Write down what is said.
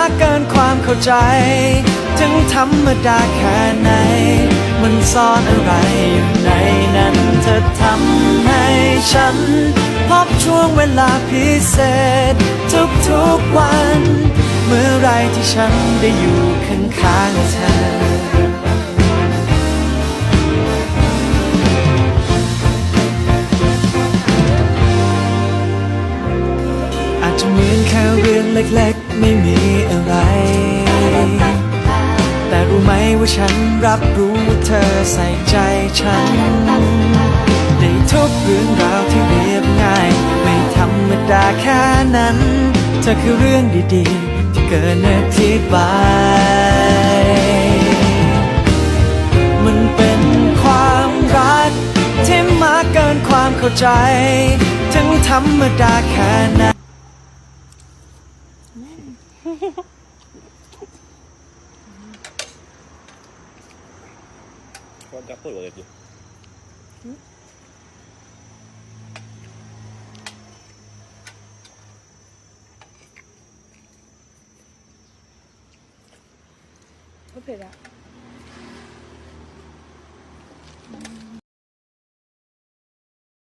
ากเกินความเข้าใจ ถึงธรรมดาแค่ไหน มันซ่อนอะไรอยู่ในนั้น เธอทำให้ฉัน พบช่วงเวลาพิเศษ ทุกๆวัน เมื่อไรที่ฉันได้อยู่ข้างๆเธออาจจะเหมือนแค่เรื่อง เล็กๆ ไม่มีอะไร แต่รู้ไหมว่าฉันรับรู้ว่าเธอใส่ใจฉัน ในทุกเรื่องราวที่เรียบง่าย ไม่ธรรมดาแค่นั้น เธอคือเรื่องดีๆ ที่เกินอธิบาย มันเป็นความรักที่มากเกินความเข้าใจ ถึงธรรมดาแค่ไหน Con cazzo lo detto. Có thể là